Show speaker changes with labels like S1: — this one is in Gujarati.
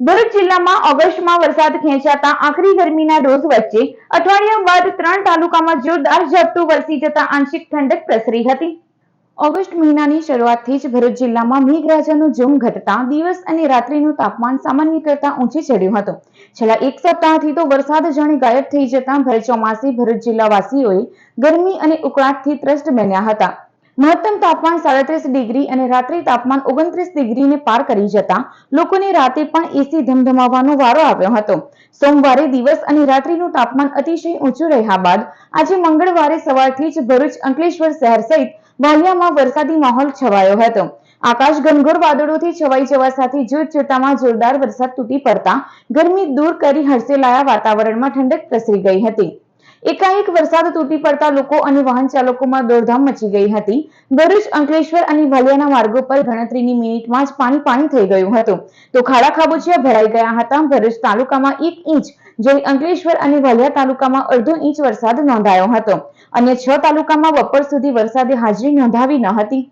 S1: ભરૂચ જિલ્લામાં ઓગસ્ટમાં વરસાદ ખેંચાતા આખરી ગરમીના ડોઝ વચ્ચે અઠવાડિયા બાદ ત્રણ તાલુકામાં જોરદાર ઝાપટું વરસી જતા આંશિક ઠંડક પ્રસરી હતી. ઓગસ્ટ મહિનાની શરૂઆતથી જ ભરૂચ જિલ્લામાં મેઘરાજાનું જોમ ઘટતા દિવસ અને રાત્રિનું તાપમાન સામાન્ય કરતા ઊંચે ચડ્યું હતું. છેલ્લા એક સપ્તાહથી તો વરસાદ જાણે ગાયબ થઈ જતા ભર ચોમાસી ભરૂચ જિલ્લાવાસીઓએ ગરમી અને ઉકળાટથી ત્રસ્ત બન્યા હતા. મહત્તમ તાપમાન સાડત્રીસ ડિગ્રી અને રાત્રિ તાપમાન ઓગણત્રીસ ડિગ્રીને પાર કરી જતા લોકોને રાતે પણ એસી ધમધમાવવાનો વારો આવ્યો હતો. સોમવારે દિવસ અને રાત્રિનું તાપમાન અતિશય ઊંચું રહ્યા બાદ આજે મંગળવારે સવારથી જ ભરૂચ અંકલેશ્વર શહેર સહિત વાલિયામાં વરસાદી માહોલ છવાયો હતો. આકાશ ઘનઘોર વાદળોથી છવાઈ જવા સાથે જોતજોતામાં જોરદાર વરસાદ તૂટી પડતા ગરમી દૂર કરી હર્ષેલાયા વાતાવરણમાં ઠંડક પ્રસરી ગઈ હતી. એકાએક વરસાદ તૂટી પડતા લોકો અને વાહન ચાલકોમાં દોડધામ મચી ગઈ હતી. ભરૂચ અંકલેશ્વર અને વાલિયાના માર્ગો પર ગણતરીની મિનિટમાં જ પાણી પાણી થઈ ગયું હતું. તો ખાડા ખાબોચિયા ભરાઈ ગયા હતા. ભરૂચ તાલુકામાં એક ઇંચ જ્યારે અંકલેશ્વર અને વાલિયા તાલુકામાં અડધો ઇંચ વરસાદ નોંધાયો હતો. અન્ય છ તાલુકામાં બપોર સુધી વરસાદે હાજરી નોંધાવી ન હતી.